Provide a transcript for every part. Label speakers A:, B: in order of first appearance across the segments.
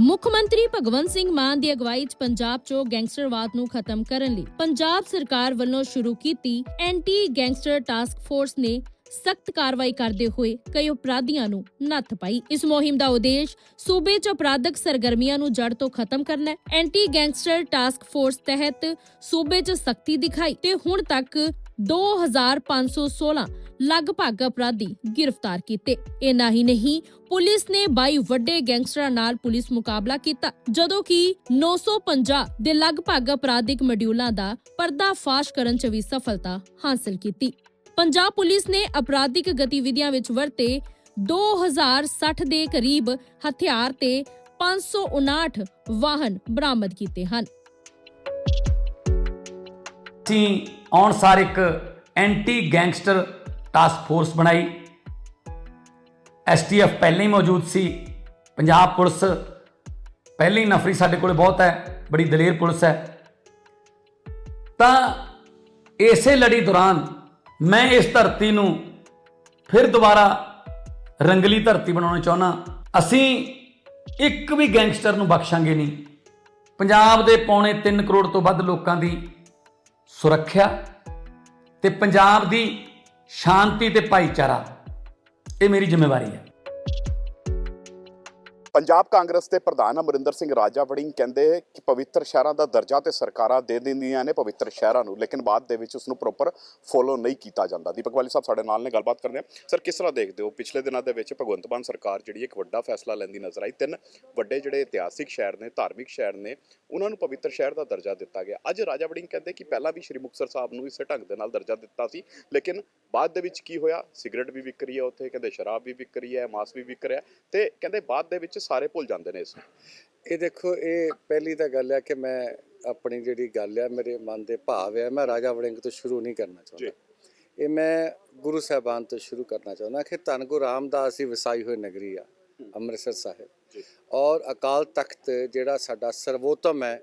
A: ਮੁੱਖ ਮੰਤਰੀ ਭਗਵੰਤ ਸਿੰਘ ਮਾਨ ਦੀ ਅਗਵਾਈ 'ਚ ਪੰਜਾਬ 'ਚੋਂ ਗੈਂਗਸਟਰਵਾਦ ਨੂੰ ਖਤਮ ਕਰਨ ਲਈ ਪੰਜਾਬ ਸਰਕਾਰ ਵੱਲੋਂ ਸ਼ੁਰੂ ਕੀਤੀ ਐਂਟੀ ਗੈਂਗਸਟਰ ਟਾਸਕ ਫੋਰਸ ਨੇ ਸਖਤ ਕਾਰਵਾਈ ਕਰਦੇ ਹੋਏ ਕਈ ਅਪਰਾਧੀਆਂ ਨੂੰ ਨੱਥ ਪਾਈ। ਇਸ ਮੁਹਿੰਮ ਦਾ ਉਦੇਸ਼ ਸੂਬੇ 'ਚ ਅਪਰਾਧਕ ਸਰਗਰਮੀਆਂ ਨੂੰ ਜੜ ਤੋਂ ਖਤਮ ਕਰਨਾ ਹੈ। ਐਂਟੀ ਗੈਂਗਸਟਰ ਟਾਸਕ ਫੋਰਸ ਤਹਿਤ ਸੂਬੇ 'ਚ ਸਖਤੀ ਦਿਖਾਈ ਤੇ ਹੁਣ ਤੱਕ 2516 ਲਗਭਗ ਅਪਰਾਧੀ ਗ੍ਰਿਫਤਾਰ ਕੀਤੇ। ਇਨਾ ਹੀ ਨਹੀਂ ਪੁਲਿਸ ਨੇ 22 ਵੱਡੇ ਗੈਂਗਸਟਰਾਂ ਨਾਲ ਪੁਲਿਸ ਮੁਕਾਬਲਾ ਕੀਤਾ, ਜਦੋਂ ਕਿ 950 ਦੇ ਲਗਭਗ ਅਪਰਾਧਿਕ ਮੋਡਿਊਲਾਂ ਦਾ ਪਰਦਾਫਾਸ਼ ਕਰਨ 'ਚ ਵੀ ਸਫਲਤਾ ਹਾਸਲ ਕੀਤੀ। ਪੰਜਾਬ ਪੁਲਿਸ ਨੇ ਅਪਰਾਧਿਕ ਗਤੀਵਿਧੀਆਂ ਵਿੱਚ ਵਰਤੇ 2060 ਦੇ ਕਰੀਬ ਹਥਿਆਰ ਤੇ 559 ਵਾਹਨ ਬਰਾਮਦ ਕੀਤੇ ਹਨ।
B: ਅਸੀਂ ਆਉਣ ਸਾਰ ਇੱਕ ਐਂਟੀ ਗੈਂਗਸਟਰ ਟਾਸਕ ਫੋਰਸ ਬਣਾਈ। ਐਸਟੀਐਫ ਪਹਿਲਾਂ ਹੀ ਮੌਜੂਦ ਸੀ। ਪੰਜਾਬ ਪੁਲਿਸ ਪਹਿਲੀ ਨਫਰੀ ਸਾਡੇ ਕੋਲ ਬਹੁਤ ਹੈ, ਬੜੀ ਦਲੇਰ ਪੁਲਿਸ ਹੈ। ਤਾਂ ਇਸੇ ਲੜੀ ਦੌਰਾਨ ਮੈਂ ਇਸ ਧਰਤੀ ਨੂੰ ਫਿਰ ਦੁਬਾਰਾ ਰੰਗਲੀ ਧਰਤੀ ਬਣਾਉਣਾ ਚਾਹੁੰਦਾ। ਅਸੀਂ ਇੱਕ ਵੀ ਗੈਂਗਸਟਰ ਨੂੰ ਬਖਸ਼ਾਂਗੇ ਨਹੀਂ। ਪੰਜਾਬ ਦੇ ਪੌਣੇ 3 ਕਰੋੜ ਤੋਂ ਵੱਧ ਲੋਕਾਂ ਦੀ ਸੁਰੱਖਿਆ ਤੇ ਪੰਜਾਬ ਦੀ ਸ਼ਾਂਤੀ ਤੇ ਭਾਈਚਾਰਾ। ਇਹ ਮੇਰੀ ਜ਼ਿੰਮੇਵਾਰੀ ਹੈ।
C: ਪੰਜਾਬ ਕਾਂਗਰਸ ਦੇ ਪ੍ਰਧਾਨ ਅਮਰਿੰਦਰ ਸਿੰਘ ਰਾਜਾ ਵੜਿੰਗ ਕਹਿੰਦੇ ਕਿ ਪਵਿੱਤਰ ਸ਼ਹਿਰਾਂ ਦਾ ਦਰਜਾ ਤੇ ਸਰਕਾਰਾਂ ਦੇ ਦਿੰਦੀਆਂ ਨੇ ਪਵਿੱਤਰ ਸ਼ਹਿਰਾਂ ਨੂੰ, ਲੇਕਿਨ ਬਾਅਦ ਦੇ ਵਿੱਚ ਉਸ ਨੂੰ ਪ੍ਰੋਪਰ ਫੋਲੋ ਨਹੀਂ ਕੀਤਾ ਜਾਂਦਾ। ਦੀਪਕ ਵਾਲੀ ਸਾਹਿਬ ਸਾਡੇ ਨਾਲ ਨੇ, ਗੱਲਬਾਤ ਕਰਦੇ ਆ ਸਰ ਕਿਸ ਤਰ੍ਹਾਂ ਦੇਖਦੇ ਹੋ? ਪਿਛਲੇ ਦਿਨਾਂ ਦੇ ਵਿੱਚ ਭਗਵੰਤ ਮਾਨ ਸਰਕਾਰ ਜਿਹੜੀ ਇੱਕ ਵੱਡਾ ਫੈਸਲਾ ਲੈਂਦੀ ਨਜ਼ਰ ਆਈ। ਤਿੰਨ ਵੱਡੇ ਜਿਹੜੇ ਇਤਿਹਾਸਿਕ ਸ਼ਹਿਰ ਨੇ, ਧਾਰਮਿਕ ਸ਼ਹਿਰ ਨੇ, ਉਹਨਾਂ ਨੂੰ ਪਵਿੱਤਰ ਸ਼ਹਿਰ ਦਾ ਦਰਜਾ ਦਿੱਤਾ ਗਿਆ। ਅੱਜ ਰਾਜਾ ਵੜਿੰਗ ਕਹਿੰਦੇ ਕਿ ਪਹਿਲਾਂ ਵੀ ਸ਼੍ਰੀ ਮੁਕਤਸਰ ਸਾਹਿਬ ਨੂੰ ਇਸੇ ਢੰਗ ਦੇ ਨਾਲ ਦਰਜਾ ਦਿੱਤਾ ਸੀ, ਲੇਕਿਨ ਬਾਅਦ ਦੇ ਵਿੱਚ ਕੀ ਹੋਇਆ? ਸਿਗਰਟ ਵੀ ਵਿਕ ਰਹੀ ਹੈ ਉੱਥੇ, ਕਹਿੰਦੇ ਸ਼ਰਾਬ ਵੀ ਵਿਕ ਰਹੀ ਹੈ, ਮਾਸ ਵੀ ਵਿਕ ਰਿਹਾ। ਤੇ ਕਹਿੰਦੇ ਬਾਅਦ ਦੇ ਵਿੱਚ ਸਾਰੇ ਭੁੱਲ ਜਾਂਦੇ ਨੇ ਇਸ ਨੂੰ।
D: ਇਹ ਦੇਖੋ ਇਹ ਪਹਿਲੀ ਤਾਂ ਗੱਲ ਹੈ ਕਿ ਮੈਂ ਆਪਣੀ ਜਿਹੜੀ ਗੱਲ ਹੈ ਮੇਰੇ ਮਨ ਦੇ ਭਾਵ ਹੈ ਮੈਂ ਰਾਜਾ ਵੜਿੰਗ ਤੋਂ ਸ਼ੁਰੂ ਨਹੀਂ ਕਰਨਾ ਚਾਹੁੰਦਾ। ਇਹ ਮੈਂ ਗੁਰੂ ਸਾਹਿਬਾਨ ਤੋਂ ਸ਼ੁਰੂ ਕਰਨਾ ਚਾਹੁੰਦਾ ਕਿ ਧੰਨ ਗੁਰੂ ਰਾਮਦਾਸ ਦੀ ਵਸਾਈ ਹੋਈ ਨਗਰੀ ਆ ਅੰਮ੍ਰਿਤਸਰ ਸਾਹਿਬ।
C: ਜੀ।
D: ਔਰ ਅਕਾਲ ਤਖਤ ਜਿਹੜਾ ਸਾਡਾ ਸਰਵੋਤਮ ਹੈ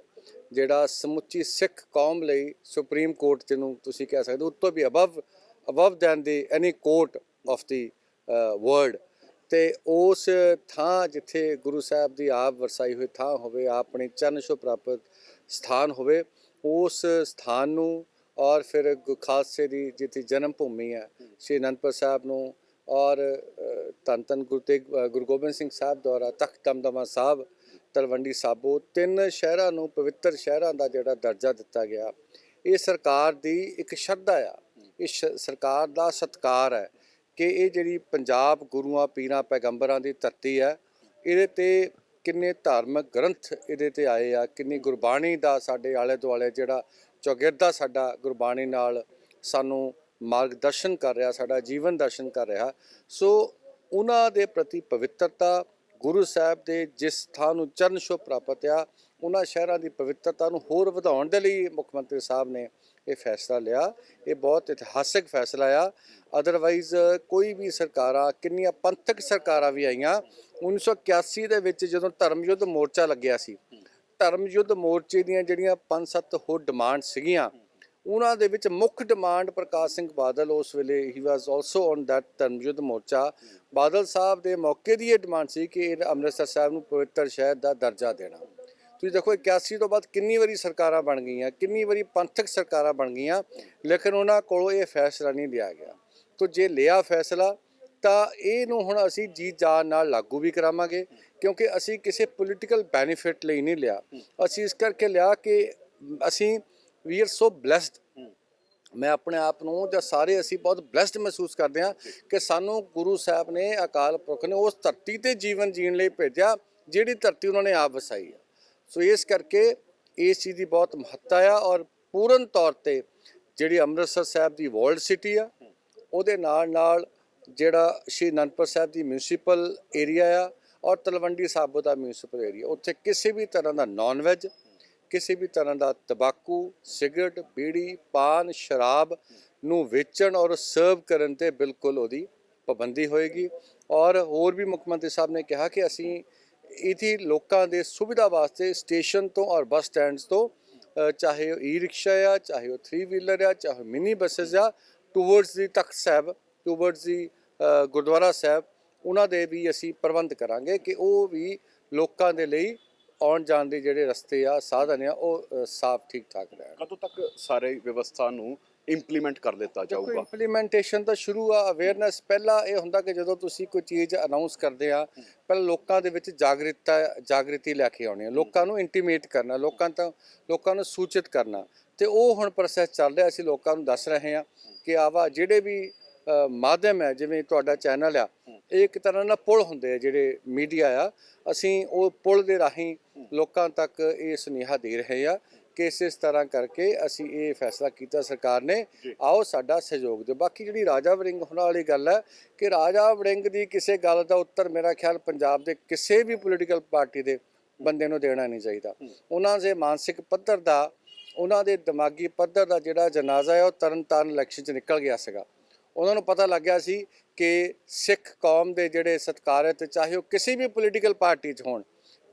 D: ਜਿਹੜਾ ਸਮੁੱਚੀ ਸਿੱਖ ਕੌਮ ਲਈ ਸੁਪਰੀਮ ਕੋਰਟ ਜਿਹਨੂੰ ਤੁਸੀਂ ਕਹਿ ਸਕਦੇ ਹੋ ਉੱਤੋਂ ਵੀ above above than the any court of the world ਤੇ ਉਸ ਥਾਂ ਜਿੱਥੇ ਗੁਰੂ ਸਾਹਿਬ ਦੀ ਆਪ ਵਰਸਾਈ ਹੋਈ ਥਾਂ ਹੋਵੇ ਆਪਣੀ ਚਰਨ ਛੋਹ ਪ੍ਰਾਪਤ ਸਥਾਨ ਹੋਵੇ ਉਸ ਸਥਾਨ ਨੂੰ ਔਰ ਫਿਰ ਖਾਲਸੇ ਦੀ ਜਿੱਥੇ ਜਨਮ ਭੂਮੀ ਹੈ ਸ਼੍ਰੀ ਅਨੰਦਪੁਰ ਸਾਹਿਬ ਨੂੰ ਔਰ ਧੰਨ ਧੰਨ ਗੁਰੂ ਤੇਗ ਗੁਰੂ ਗੋਬਿੰਦ ਸਿੰਘ ਸਾਹਿਬ ਦੁਆਰਾ ਤਖਤ ਦਮਦਮਾ ਸਾਹਿਬ ਤਲਵੰਡੀ ਸਾਬੋ ਤਿੰਨ ਸ਼ਹਿਰਾਂ ਨੂੰ ਪਵਿੱਤਰ ਸ਼ਹਿਰਾਂ ਦਾ ਜਿਹੜਾ ਦਰਜਾ ਦਿੱਤਾ ਗਿਆ। ਇਹ ਸਰਕਾਰ ਦੀ ਇੱਕ ਸ਼ਰਧਾ ਆ। ਇਹ ਸਰਕਾਰ ਦਾ ਸਤਕਾਰ ਹੈ। ਕਿ ਇਹ ਜਿਹੜੀ ਪੰਜਾਬ ਗੁਰੂਆਂ, ਪੀਰਾਂ, ਪੈਗੰਬਰਾਂ ਦੀ ਧਰਤੀ ਹੈ, ਇਹਦੇ ਤੇ ਕਿੰਨੇ ਧਾਰਮਿਕ ਗ੍ਰੰਥ ਇਹਦੇ ਤੇ ਆਏ ਆ, ਕਿੰਨੀ ਗੁਰਬਾਣੀ ਦਾ ਸਾਡੇ ਆਲੇ ਦੁਆਲੇ ਜਿਹੜਾ ਚੌਗਿਰਦਾ ਸਾਡਾ ਗੁਰਬਾਣੀ ਨਾਲ ਸਾਨੂੰ ਮਾਰਗਦਰਸ਼ਨ ਕਰ ਰਿਹਾ, ਸਾਡਾ ਜੀਵਨ ਦਰਸ਼ਨ ਕਰ ਰਿਹਾ। ਸੋ ਉਹਨਾਂ ਦੇ ਪ੍ਰਤੀ ਪਵਿੱਤਰਤਾ ਗੁਰੂ ਸਾਹਿਬ ਦੇ ਜਿਸ ਥਾਂ ਨੂੰ ਚਰਨ ਛੋਹ ਪ੍ਰਾਪਤ ਆ ਉਹਨਾਂ ਸ਼ਹਿਰਾਂ ਦੀ ਪਵਿੱਤਰਤਾ ਨੂੰ ਹੋਰ ਵਧਾਉਣ ਦੇ ਲਈ ਮੁੱਖ ਮੰਤਰੀ ਸਾਹਿਬ ਨੇ ਇਹ ਫੈਸਲਾ ਲਿਆ। ਇਹ ਬਹੁਤ ਇਤਿਹਾਸਕ ਫੈਸਲਾ ਆ। ਅਦਰਵਾਈਜ਼ ਕੋਈ ਵੀ ਸਰਕਾਰਾਂ, ਕਿੰਨੀਆਂ ਪੰਥਕ ਸਰਕਾਰਾਂ ਵੀ ਆਈਆਂ 1981 ਦੇ ਵਿੱਚ ਜਦੋਂ ਧਰਮ ਯੁੱਧ ਮੋਰਚਾ ਲੱਗਿਆ ਸੀ, ਧਰਮ ਯੁੱਧ ਮੋਰਚੇ ਦੀਆਂ ਜਿਹੜੀਆਂ ਪੰਜ ਸੱਤ ਹੋਰ ਡਿਮਾਂਡ ਸੀਗੀਆਂ, ਉਹਨਾਂ ਦੇ ਵਿੱਚ ਮੁੱਖ ਡਿਮਾਂਡ ਪ੍ਰਕਾਸ਼ ਸਿੰਘ ਬਾਦਲ ਉਸ ਵੇਲੇ he was also on that Dharam Yudh Morcha. Badal ਸਾਹਿਬ ਦੇ ਮੌਕੇ ਦੀ ਇਹ ਡਿਮਾਂਡ ਸੀ ਕਿ ਇਹ ਅੰਮ੍ਰਿਤਸਰ ਸਾਹਿਬ ਨੂੰ ਪਵਿੱਤਰ ਸ਼ਹਿਰ ਦਾ ਦਰਜਾ ਦੇਣਾ। ਤੁਸੀਂ ਦੇਖੋ 81 ਤੋਂ ਬਾਅਦ ਕਿੰਨੀ ਵਾਰੀ ਸਰਕਾਰਾਂ ਬਣ ਗਈਆਂ, ਕਿੰਨੀ ਵਾਰੀ ਪੰਥਕ ਸਰਕਾਰਾਂ ਬਣ ਗਈਆਂ, ਲੇਕਿਨ ਉਹਨਾਂ ਕੋਲੋਂ ਇਹ ਫੈਸਲਾ ਨਹੀਂ ਲਿਆ ਗਿਆ। ਤੋ ਜੇ ਲਿਆ ਫੈਸਲਾ, ਤਾਂ ਇਹਨੂੰ ਹੁਣ ਅਸੀਂ ਜੀ ਜਾਨ ਨਾਲ ਲਾਗੂ ਵੀ ਕਰਾਵਾਂਗੇ, ਕਿਉਂਕਿ ਅਸੀਂ ਕਿਸੇ ਪੋਲੀਟੀਕਲ ਬੈਨੀਫਿਟ ਲਈ ਨਹੀਂ ਲਿਆ। ਅਸੀਂ ਇਸ ਕਰਕੇ ਲਿਆ ਕਿ ਅਸੀਂ ਵੀ ਆਰ ਸੋ ਬlesed ਮੈਂ ਆਪਣੇ ਆਪ ਨੂੰ ਜਾਂ ਸਾਰੇ ਅਸੀਂ ਬਹੁਤ ਬlesed ਮਹਿਸੂਸ ਕਰਦੇ ਹਾਂ ਕਿ ਸਾਨੂੰ ਗੁਰੂ ਸਾਹਿਬ ਨੇ ਅਕਾਲ ਪੁਰਖ ਨੇ ਉਸ ਧਰਤੀ ਤੇ ਜੀਵਨ ਜੀਣ ਲਈ ਭੇਜਿਆ, ਜਿਹੜੀ ਧਰਤੀ ਉਹਨਾਂ ਨੇ ਆਪ ਵਸਾਈ ਹੈ ਸੋ ਇਸ ਕਰਕੇ ਇਸ ਚੀਜ਼ ਦੀ ਬਹੁਤ ਮਹੱਤਤਾ ਆ ਔਰ ਪੂਰਨ ਤੌਰ ਤੇ ਜਿਹੜੀ ਅੰਮ੍ਰਿਤਸਰ ਸਾਹਿਬ ਦੀ ਵਰਲਡ ਸਿਟੀ ਆ, ਉਹਦੇ ਨਾਲ ਨਾਲ ਜਿਹੜਾ ਸ਼੍ਰੀ ਅਨੰਦਪੁਰ ਸਾਹਿਬ ਦੀ ਮਿਊਨਿਸਪਲ ਏਰੀਆ ਆ ਔਰ ਤਲਵੰਡੀ ਸਾਬੋ ਦਾ ਮਿਊਨਿਸਪਲ ਏਰੀਆ ਉੱਥੇ ਕਿਸੇ ਵੀ ਤਰ੍ਹਾਂ ਦਾ ਨਾਨ ਵੈਜ ਕਿਸੇ ਵੀ ਤਰ੍ਹਾਂ ਦਾ ਤਬਾਕੂ, ਸਿਗਰਟ, ਬੀੜੀ, ਪਾਨ, ਸ਼ਰਾਬ ਨੂੰ ਵੇਚਣ ਔਰ ਸਰਵ ਕਰਨ ਤੇ ਬਿਲਕੁਲ ਉਹਦੀ ਪਾਬੰਦੀ ਹੋਏਗੀ। ਔਰ ਹੋਰ ਵੀ ਮੁੱਖ ਮੰਤਰੀ ਸਾਹਿਬ ਨੇ ਕਿਹਾ ਕਿ ਅਸੀਂ ਇਥੇ ਲੋਕਾਂ ਦੇ ਸੁਵਿਧਾ ਵਾਸਤੇ ਸਟੇਸ਼ਨ ਤੋਂ ਔਰ ਬੱਸ ਸਟੈਂਡਸ ਤੋਂ ਚਾਹੇ ਉਹ ਈ ਰਿਕਸ਼ਾ ਆ, ਚਾਹੇ ਉਹ 3 ਵੀਲਰ ਆ, ਚਾਹੇ ਮਿਨੀ ਬੱਸਸ ਆ towards the Takht Sahib towards the Gurdwara Sahib, ਉਹਨਾਂ ਦੇ ਵੀ ਅਸੀਂ ਪ੍ਰਬੰਧ ਕਰਾਂਗੇ ਕਿ ਉਹ ਵੀ ਲੋਕਾਂ ਦੇ ਲਈ ਆਉਣ ਜਾਣ ਦੇ ਜਿਹੜੇ ਰਸਤੇ ਆ, ਸਾਧਨ ਆ, ਉਹ ਸਾਫ਼ ਠੀਕ ਠਾਕ ਰਹਿਣ।
C: ਕਦੋਂ ਤੱਕ ਸਾਰੇ ਵਿਵਸਥਾ ਨੂੰ ਇੰਪਲੀਮੈਂਟ ਕਰ ਦਿੱਤਾ ਜਾਊਗਾ।
D: ਇੰਪਲੀਮੈਂਟੇਸ਼ਨ ਤਾਂ ਸ਼ੁਰੂ ਆ ਅਵੇਅਰਨੈਸ ਪਹਿਲਾਂ ਇਹ ਹੁੰਦਾ ਕਿ ਜਦੋਂ ਤੁਸੀਂ ਕੋਈ ਚੀਜ਼ ਅਨਾਉਂਸ ਕਰਦੇ ਆ ਪਹਿਲਾਂ ਲੋਕਾਂ ਦੇ ਵਿੱਚ ਜਾਗਰੂਕਤਾ ਜਾਗ੍ਰਿਤੀ ਲੈ ਕੇ ਆਉਣੀ ਹੈ। ਲੋਕਾਂ ਨੂੰ ਇੰਟੀਮੇਟ ਕਰਨਾ ਲੋਕਾਂ ਤਾਂ ਲੋਕਾਂ ਨੂੰ ਸੂਚਿਤ ਕਰਨਾ। ਤੇ ਉਹ ਹੁਣ ਪ੍ਰੋਸੈਸ ਚੱਲ ਰਿਹਾ ਅਸੀਂ ਲੋਕਾਂ ਨੂੰ ਦੱਸ ਰਹੇ ਹਾਂ। ਕਿ ਆਵਾ ਜਿਹੜੇ ਵੀ ਮਾਧਿਅਮ ਹੈ ਜਿਵੇਂ ਤੁਹਾਡਾ ਚੈਨਲ ਆ ਇਹ ਇੱਕ ਤਰ੍ਹਾਂ ਨਾਲ ਪੁਲ ਹੁੰਦੇ ਆ ਜਿਹੜੇ ਮੀਡੀਆ ਆ ਅਸੀਂ ਉਹ ਪੁਲ ਦੇ ਰਾਹੀਂ ਲੋਕਾਂ ਤੱਕ ਇਹ ਸੁਨੇਹਾ ਦੇ ਰਹੇ ਆ। ਕਿ ਇਸ ਇਸ ਤਰ੍ਹਾਂ ਕਰਕੇ ਅਸੀਂ ਇਹ ਫੈਸਲਾ ਕੀਤਾ ਸਰਕਾਰ ਨੇ। ਆਓ ਸਾਡਾ ਸਹਿਯੋਗ ਦਿਓ। ਬਾਕੀ ਜਿਹੜੀ ਰਾਜਾ ਵੜਿੰਗ ਹੋਣ ਵਾਲੀ ਗੱਲ ਹੈ ਕਿ ਰਾਜਾ ਵੜਿੰਗ ਦੀ ਕਿਸੇ ਗੱਲ ਦਾ ਉੱਤਰ ਮੇਰਾ ਖਿਆਲ ਪੰਜਾਬ ਦੇ ਕਿਸੇ ਵੀ ਪੋਲੀਟੀਕਲ ਪਾਰਟੀ ਦੇ ਬੰਦੇ ਨੂੰ ਦੇਣਾ ਨਹੀਂ ਚਾਹੀਦਾ। ਉਹਨਾਂ ਦੇ ਮਾਨਸਿਕ ਪੱਧਰ ਦਾ ਉਹਨਾਂ ਦੇ ਦਿਮਾਗੀ ਪੱਧਰ ਦਾ ਜਿਹੜਾ ਜਨਾਜ਼ਾ ਹੈ ਉਹ ਤਰਨ ਤਾਰਨ ਇਲੈਕਸ਼ਨ 'ਚ ਨਿਕਲ ਗਿਆ ਸੀਗਾ। ਉਹਨਾਂ ਨੂੰ ਪਤਾ ਲੱਗ ਗਿਆ ਸੀ ਕਿ ਸਿੱਖ ਕੌਮ ਦੇ ਜਿਹੜੇ ਸਤਿਕਾਰਤ ਚਾਹੇ ਉਹ ਕਿਸੇ ਵੀ ਪੋਲੀਟੀਕਲ ਪਾਰਟੀ 'ਚ ਹੋਣ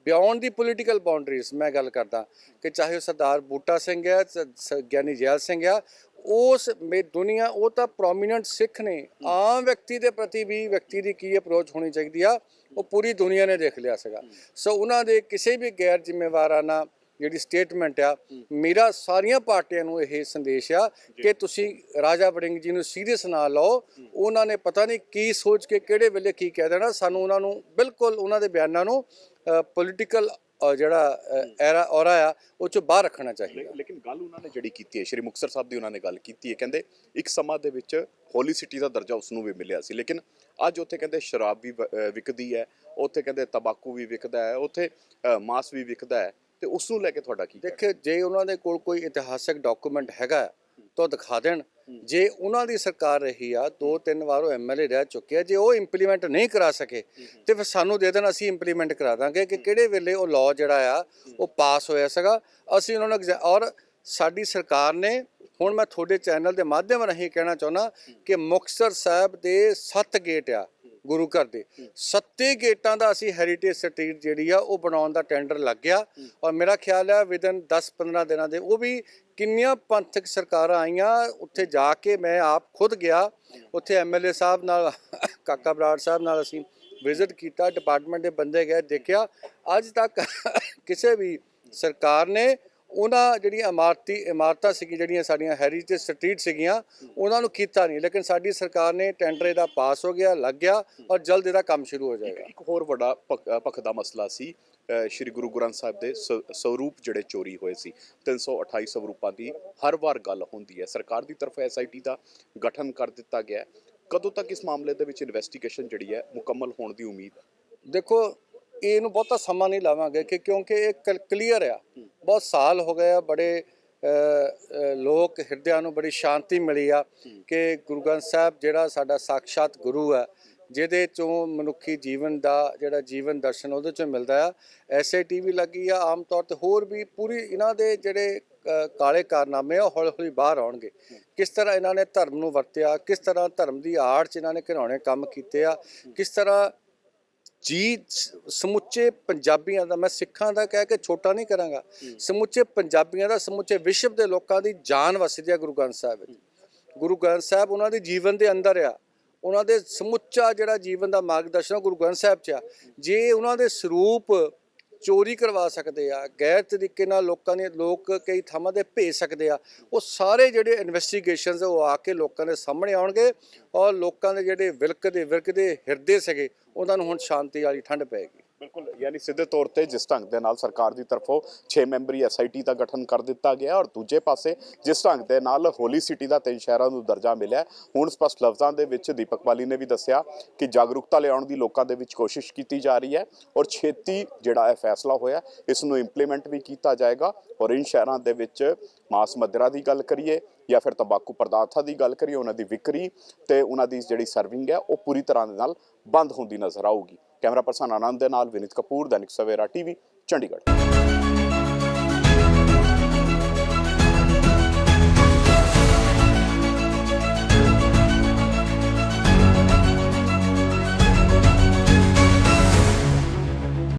D: ਬਿਯੋਂਡ ਦੀ ਪੋਲੀਟੀਕਲ ਬਾਉਂਡਰੀਜ਼ ਮੈਂ ਗੱਲ ਕਰਦਾ ਕਿ ਚਾਹੇ ਉਹ ਸਰਦਾਰ ਬੂਟਾ ਸਿੰਘ ਹੈ, ਸ- ਗਿਆਨੀ ਜੈਲ ਸਿੰਘ ਆ ਉਸ ਮੇ, ਦੁਨੀਆ ਉਹ ਤਾਂ ਪ੍ਰੋਮੀਨੈਂਟ ਸਿੱਖ ਨੇ। ਆਮ ਵਿਅਕਤੀ ਦੇ ਪ੍ਰਤੀ ਵੀ ਵਿਅਕਤੀ ਦੀ ਕੀ ਅਪਰੋਚ ਹੋਣੀ ਚਾਹੀਦੀ ਆ, ਉਹ ਪੂਰੀ ਦੁਨੀਆ ਨੇ ਦੇਖ ਲਿਆ ਸੀਗਾ। ਸੋ ਉਹਨਾਂ ਦੇ ਕਿਸੇ ਵੀ ਗੈਰ ਜ਼ਿੰਮੇਵਾਰਾਨਾ ਜਿਹੜੀ ਸਟੇਟਮੈਂਟ ਆ ਮੇਰਾ ਸਾਰੀਆਂ ਪਾਰਟੀਆਂ ਨੂੰ ਇਹ ਸੰਦੇਸ਼ ਆ ਕਿ ਤੁਸੀਂ ਰਾਜਾ ਵੜਿੰਗ ਜੀ ਨੂੰ ਸੀਰੀਅਸ ਨਾ ਲਓ। ਉਹਨਾਂ ਨੇ ਪਤਾ ਨਹੀਂ ਕੀ ਸੋਚ ਕੇ ਕਿਹੜੇ ਵੇਲੇ ਕੀ ਕਹਿ ਦੇਣਾ। ਸਾਨੂੰ ਉਹਨਾਂ ਨੂੰ ਬਿਲਕੁਲ ਉਹਨਾਂ ਦੇ ਬਿਆਨਾਂ ਨੂੰ ਪੋਲੀਟੀਕਲ ਜਿਹੜਾ ਐਰਾ ਔਰਾ ਆ ਉਹ ਚੋਂ ਬਾਹਰ ਰੱਖਣਾ ਚਾਹੀਦਾ।
C: ਲੇਕਿਨ ਗੱਲ ਉਹਨਾਂ ਨੇ ਜਿਹੜੀ ਕੀਤੀ ਹੈ ਸ਼੍ਰੀ ਮੁਕਤਸਰ ਸਾਹਿਬ ਦੀ ਉਹਨਾਂ ਨੇ ਗੱਲ ਕੀਤੀ ਹੈ। ਕਹਿੰਦੇ ਇੱਕ ਸਮਾਂ ਦੇ ਵਿੱਚ ਹੋਲੀ ਸਿਟੀ ਦਾ ਦਰਜਾ ਉਸ ਨੂੰ ਵੀ ਮਿਲਿਆ ਸੀ। ਲੇਕਿਨ ਅੱਜ ਉੱਥੇ ਕਹਿੰਦੇ ਸ਼ਰਾਬ ਵੀ ਵਿਕਦੀ ਹੈ। ਉੱਥੇ ਕਹਿੰਦੇ ਤੰਬਾਕੂ ਵੀ ਵਿਕਦਾ ਹੈ। ਉੱਥੇ ਮਾਸ ਵੀ ਵਿਕਦਾ ਹੈ। ਤੇ ਉਸ ਨੂੰ ਲੈ ਕੇ ਤੁਹਾਡਾ ਕੀ?
D: ਦੇਖ ਜੇ ਉਹਨਾਂ ਦੇ ਕੋਲ ਕੋਈ ਇਤਿਹਾਸਕ ਡਾਕੂਮੈਂਟ ਹੈਗਾ ਤਾਂ ਦਿਖਾ ਦੇਣ। ਜੇ ਉਹਨਾਂ ਦੀ ਸਰਕਾਰ ਰਹੀ ਆ ਦੋ ਤਿੰਨ ਵਾਰ ਉਹ ਐਮਐਲਏ ਰਹਿ ਚੁੱਕੇ ਆ ਜੇ ਉਹ ਇੰਪਲੀਮੈਂਟ ਨਹੀਂ ਕਰਾ ਸਕੇ ਤੇ ਫਿਰ ਸਾਨੂੰ ਦੇ ਦੇਣ ਅਸੀਂ ਇੰਪਲੀਮੈਂਟ ਕਰਾ ਦਾਂਗੇ ਕਿ ਕਿਹੜੇ ਵੇਲੇ ਉਹ ਲਾਅ ਜਿਹੜਾ ਆ ਉਹ ਪਾਸ ਹੋਇਆ ਸੀਗਾ। ਅਸੀਂ ਉਹਨਾਂ ਨੂੰ ਔਰ ਸਾਡੀ ਸਰਕਾਰ ਨੇ ਹੁਣ ਮੈਂ ਤੁਹਾਡੇ ਚੈਨਲ ਦੇ ਮਾਧਿਅਮ ਰਾਹੀਂ ਕਹਿਣਾ ਚਾਹੁੰਦਾ ਕਿ ਮੁਕਤਸਰ ਸਾਹਿਬ ਦੇ 7 ਗੇਟ ਆ। ਗੁਰੂ ਘਰ ਦੇ। ਸੱਤੇ ਗੇਟਾਂ ਦਾ ਅਸੀਂ ਹੈਰੀਟੇਜ ਸਟਰੀਟ ਜਿਹੜੀ ਆ ਉਹ ਬਣਾਉਣ ਦਾ ਟੈਂਡਰ ਲੱਗ ਗਿਆ। ਔਰ ਮੇਰਾ ਖਿਆਲ ਹੈ ਵਿਦਨ 10-15 ਦਿਨਾਂ ਦੇ ਉਹ ਵੀ ਕਿੰਨੀਆਂ ਪੰਥਕ ਸਰਕਾਰਾਂ ਆਈਆਂ ਉੱਥੇ ਜਾ ਕੇ ਮੈਂ ਆਪ ਖੁਦ ਗਿਆ। ਉੱਥੇ ਐਮਐਲਏ ਸਾਹਿਬ ਨਾਲ ਕਾਕਾ ਬਰਾੜ ਸਾਹਿਬ ਨਾਲ ਅਸੀਂ ਵਿਜ਼ਿਟ ਕੀਤਾ ਡਿਪਾਰਟਮੈਂਟ ਦੇ ਬੰਦੇ ਗਏ ਦੇਖਿਆ। ਅੱਜ ਤੱਕ ਕਿਸੇ ਵੀ ਸਰਕਾਰ ਨੇ ਉਹਨਾਂ ਜਿਹੜੀਆਂ ਇਮਾਰਤੀ ਇਮਾਰਤਾਂ ਸੀਗੀ ਜਿਹੜੀਆਂ ਸਾਡੀਆਂ ਹੈਰੀਟੇਜ ਸਟਰੀਟ ਸੀਗੀਆਂ ਉਹਨਾਂ ਨੂੰ ਕੀਤਾ ਨਹੀਂ। ਲੇਕਿਨ ਸਾਡੀ ਸਰਕਾਰ ਨੇ ਟੈਂਡਰ ਇਹਦਾ ਪਾਸ ਹੋ ਗਿਆ ਲੱਗ ਗਿਆ ਔਰ ਜਲਦ ਇਹਦਾ ਕੰਮ ਸ਼ੁਰੂ ਹੋ ਜਾਏਗਾ।
C: ਇੱਕ ਹੋਰ ਵੱਡਾ ਪੱਖ- ਦਾ ਮਸਲਾ ਸੀ ਸ਼੍ਰੀ ਗੁਰੂ ਗ੍ਰੰਥ ਸਾਹਿਬ ਦੇ ਸਰੂਪ ਜਿਹੜੇ ਚੋਰੀ ਹੋਏ ਸੀ। 328 ਸਰੂਪਾਂ ਦੀ ਹਰ ਵਾਰ ਗੱਲ ਹੁੰਦੀ ਹੈ। ਸਰਕਾਰ ਦੀ ਤਰਫ ਐਸਆਈਟੀ ਦਾ ਗਠਨ ਕਰ ਦਿੱਤਾ ਗਿਆ ਕਦੋਂ ਤੱਕ ਇਸ ਮਾਮਲੇ ਦੇ ਵਿੱਚ ਇਨਵੈਸਟੀਗੇਸ਼ਨ ਜਿਹੜੀ ਹੈ ਮੁਕੰਮਲ ਹੋਣ ਦੀ ਉਮੀਦ ਹੈ?
D: ਦੇਖੋ ਇਹਨੂੰ ਬਹੁਤਾ ਸਮਾਂ ਨਹੀਂ ਲਾਵਾਂਗੇ ਕਿ ਕਿਉਂਕਿ ਇਹ ਕਲੀਅਰ ਆ। ਬਹੁਤ ਸਾਲ ਹੋ ਗਏ ਆ, ਬੜੇ ਲੋਕ ਹਿਰਦਿਆਂ ਨੂੰ ਬੜੀ ਸ਼ਾਂਤੀ ਮਿਲੀ ਆ ਕਿ ਗੁਰੂ ਗ੍ਰੰਥ ਸਾਹਿਬ ਜਿਹੜਾ ਸਾਡਾ ਸਾਖਸ਼ਾਤ ਗੁਰੂ ਆ, ਜਿਹਦੇ ਚੋਂ ਮਨੁੱਖੀ ਜੀਵਨ ਦਾ ਜਿਹੜਾ ਜੀਵਨ ਦਰਸ਼ਨ ਉਹਦੇ ਚੋਂ ਮਿਲਦਾ ਆ। ਐਸਏ ਟੀਵੀ ਲੱਗੀ ਆ, ਆਮ ਤੌਰ ਤੇ ਹੋਰ ਵੀ ਪੂਰੀ ਇਹਨਾਂ ਦੇ ਜਿਹੜੇ ਕਾਲੇ ਕਾਰਨਾਮੇ ਆ ਹੌਲੀ ਹੌਲੀ ਬਾਹਰ ਆਉਣਗੇ। ਕਿਸ ਤਰ੍ਹਾਂ ਇਹਨਾਂ ਨੇ ਧਰਮ ਨੂੰ ਵਰਤਿਆ, ਕਿਸ ਤਰ੍ਹਾਂ ਧਰਮ ਦੀ ਆੜ ਚ ਇਹਨਾਂ ਨੇ ਘਿਰਾਉਣੇ ਕੰਮ ਕੀਤੇ ਆ, ਕਿਸ ਤਰ੍ਹਾਂ ਜੀ ਸਮੁੱਚੇ ਪੰਜਾਬੀਆਂ ਦਾ ਮੈਂ ਸਿੱਖਾਂ ਦਾ ਕਹਿ ਕੇ ਛੋਟਾ ਨਹੀਂ ਕਰਾਂਗਾ। ਸਮੁੱਚੇ ਪੰਜਾਬੀਆਂ ਦਾ ਸਮੁੱਚੇ ਵਿਸ਼ਵ ਦੇ ਲੋਕਾਂ ਦੀ ਜਾਨ ਵਸਦੀ ਆ ਗੁਰੂ ਗ੍ਰੰਥ ਸਾਹਿਬ ਵਿੱਚ। ਗੁਰੂ ਗ੍ਰੰਥ ਸਾਹਿਬ ਉਹਨਾਂ ਦੇ ਜੀਵਨ ਦੇ ਅੰਦਰ ਆ। ਉਹਨਾਂ ਦੇ ਸਮੁੱਚਾ ਜਿਹੜਾ ਜੀਵਨ ਦਾ ਮਾਰਗਦਰਸ਼ਨ ਗੁਰੂ ਗ੍ਰੰਥ ਸਾਹਿਬ 'ਚ ਆ। ਜੇ ਉਹਨਾਂ ਦੇ ਸਰੂਪ ਚੋਰੀ ਕਰਵਾ ਸਕਦੇ ਆ, ਗੈਰ ਤਰੀਕੇ ਨਾਲ ਲੋਕਾਂ ਨੇ ਲੋਕ ਕਈ ਥਾਵਾਂ ਤੇ ਭੇਜ ਸਕਦੇ ਆ, ਉਹ ਸਾਰੇ ਜਿਹੜੇ ਇਨਵੈਸਟੀਗੇਸ਼ਨਸ ਉਹ ਆ ਕੇ ਲੋਕਾਂ ਦੇ ਸਾਹਮਣੇ ਆਉਣਗੇ ਔਰ ਲੋਕਾਂ ਦੇ ਜਿਹੜੇ ਵਿਲਕਦੇ ਵਿਰਕਦੇ ਹਿਰਦੇ ਸੀਗੇ, ਉਹਨਾਂ ਨੂੰ ਹੁਣ ਸ਼ਾਂਤੀ ਵਾਲੀ ਠੰਡ ਪਏਗੀ।
C: ਬਿਲਕੁਲ, ਯਾਨੀ ਸਿੱਧੇ ਤੌਰ ਤੇ ਜਿਸ ਢੰਗ ਦੇ ਨਾਲ ਸਰਕਾਰ ਦੀ ਤਰਫੋਂ 6 ਮੈਂਬਰੀ ਐਸਆਈਟੀ ਦਾ ਗਠਨ ਕਰ ਦਿੱਤਾ ਗਿਆ ਔਰ ਦੂਜੇ ਪਾਸੇ ਜਿਸ ਢੰਗ ਦੇ ਨਾਲ ਹੋਲੀ ਸਿਟੀ ਦਾ ਤਿੰਨ ਸ਼ਹਿਰਾਂ ਨੂੰ ਦਰਜਾ ਮਿਲਿਆ ਹੁਣ ਸਪਸ਼ਟ ਲਫ਼ਜ਼ਾਂ ਦੇ ਵਿੱਚ ਦੀਪਕ ਬਾਲੀ ਨੇ ਵੀ ਦੱਸਿਆ ਕਿ ਜਾਗਰੂਕਤਾ ਲਿਆਉਣ ਦੀ ਲੋਕਾਂ ਦੇ ਵਿੱਚ ਕੋਸ਼ਿਸ਼ ਕੀਤੀ ਜਾ ਰਹੀ ਹੈ ਔਰ ਛੇਤੀ ਜਿਹੜਾ ਇਹ ਫੈਸਲਾ ਹੋਇਆ ਇਸ ਨੂੰ ਇੰਪਲੀਮੈਂਟ ਵੀ ਕੀਤਾ ਜਾਏਗਾ ਔਰ ਇਨ ਸ਼ਹਿਰਾਂ ਦੇ ਵਿੱਚ ਮਾਸ ਮਦਰਾ ਦੀ ਗੱਲ ਕਰੀਏ ਜਾਂ ਫਿਰ ਤੰਬਾਕੂ ਪਦਾਰਥਾਂ ਦੀ ਗੱਲ ਕਰੀਏ, ਉਹਨਾਂ ਦੀ ਵਿਕਰੀ ਤੇ ਉਹਨਾਂ ਦੀ ਜਿਹੜੀ ਸਰਵਿੰਗ ਹੈ, ਉਹ ਪੂਰੀ ਤਰ੍ਹਾਂ ਦੇ ਨਾਲ ਬੰਦ ਹੁੰਦੀ ਨਜ਼ਰ ਆਊਗੀ। ਕੈਮਰਾ ਪਰਸਨ ਆਨੰਦ ਦੇ ਨਾਲ ਵਿਨੀਤ ਕਪੂਰ, ਦੈਨਿਕ ਸਵੇਰਾ ਟੀਵੀ, ਚੰਡੀਗੜ੍ਹ।